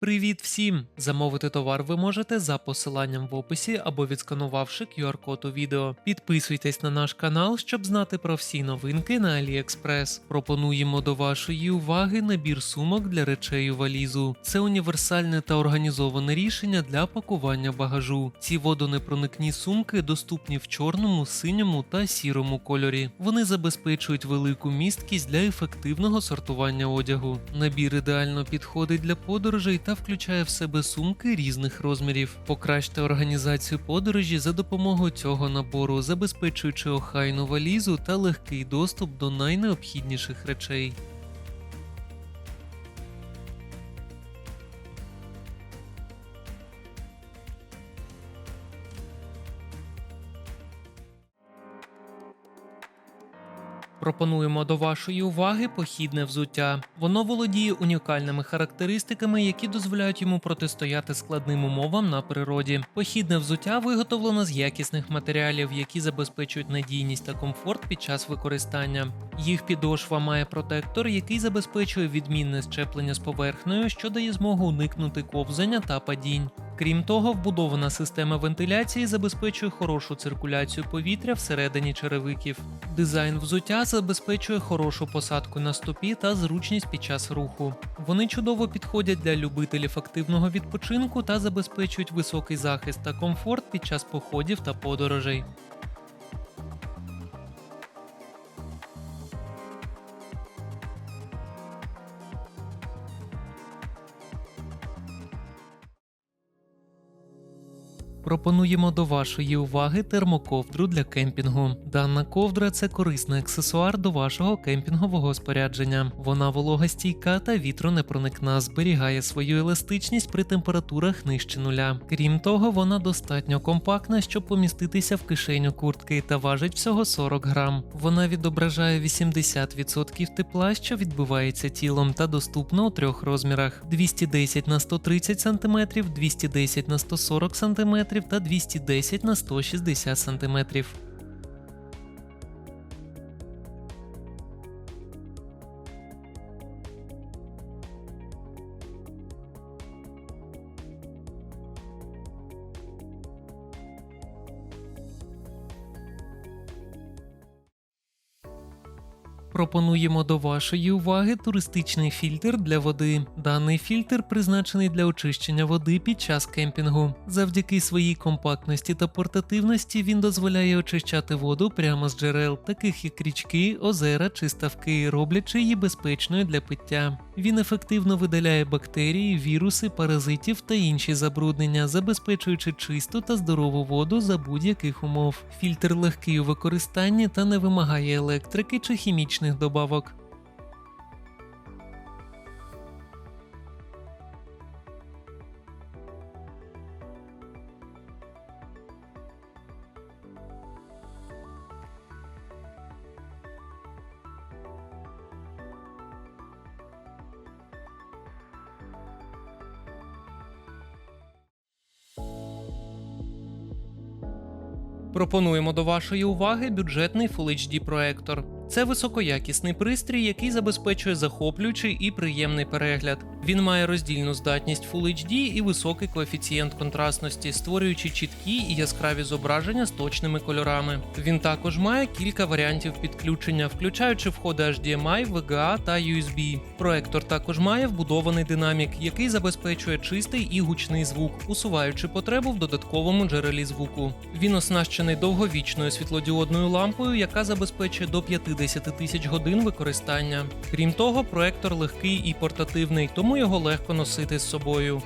Привіт всім! Замовити товар ви можете за посиланням в описі або відсканувавши QR-код у відео. Підписуйтесь на наш канал, щоб знати про всі новинки на AliExpress. Пропонуємо до вашої уваги набір сумок для речей у валізу. Це універсальне та організоване рішення для пакування багажу. Ці водонепроникні сумки доступні в чорному, синьому та сірому кольорі. Вони забезпечують велику місткість для ефективного сортування одягу. Набір ідеально підходить для подорожей та включає в себе сумки різних розмірів. Покращте організацію подорожі за допомогою цього набору, забезпечуючи охайну валізу та легкий доступ до найнеобхідніших речей. Пропонуємо до вашої уваги похідне взуття. Воно володіє унікальними характеристиками, які дозволяють йому протистояти складним умовам на природі. Похідне взуття виготовлено з якісних матеріалів, які забезпечують надійність та комфорт під час використання. Їх підошва має протектор, який забезпечує відмінне щеплення з поверхнею, що дає змогу уникнути ковзання та падінь. Крім того, вбудована система вентиляції забезпечує хорошу циркуляцію повітря всередині черевиків. Дизайн взуття забезпечує хорошу посадку на стопі та зручність під час руху. Вони чудово підходять для любителів активного відпочинку та забезпечують високий захист та комфорт під час походів та подорожей. Пропонуємо до вашої уваги термоковдру для кемпінгу. Дана ковдра це корисний аксесуар до вашого кемпінгового спорядження. Вона вологостійка та вітронепроникна, зберігає свою еластичність при температурах нижче нуля. Крім того, вона достатньо компактна, щоб поміститися в кишеню куртки та важить всього 40 грам. Вона відображає 80% тепла, що відбивається тілом, та доступна у трьох розмірах: 210 на 130 см, 210 на 140 см та 210 на 160 см. Пропонуємо до вашої уваги туристичний фільтр для води. Даний фільтр призначений для очищення води під час кемпінгу. Завдяки своїй компактності та портативності він дозволяє очищати воду прямо з джерел, таких як річки, озера чи ставки, роблячи її безпечною для пиття. Він ефективно видаляє бактерії, віруси, паразитів та інші забруднення, забезпечуючи чисту та здорову воду за будь-яких умов. Фільтр легкий у використанні та не вимагає електрики чи хімічних добавок. Пропонуємо до вашої уваги бюджетний Full HD проектор. Це високоякісний пристрій, який забезпечує захоплюючий і приємний перегляд. Він має роздільну здатність Full HD і високий коефіцієнт контрастності, створюючи чіткі і яскраві зображення з точними кольорами. Він також має кілька варіантів підключення, включаючи входи HDMI, VGA та USB. Проектор також має вбудований динамік, який забезпечує чистий і гучний звук, усуваючи потребу в додатковому джерелі звуку. Він оснащений довговічною світлодіодною лампою, яка забезпечує до 50 тисяч годин використання. Крім того, проектор легкий і портативний, тому його легко носити з собою.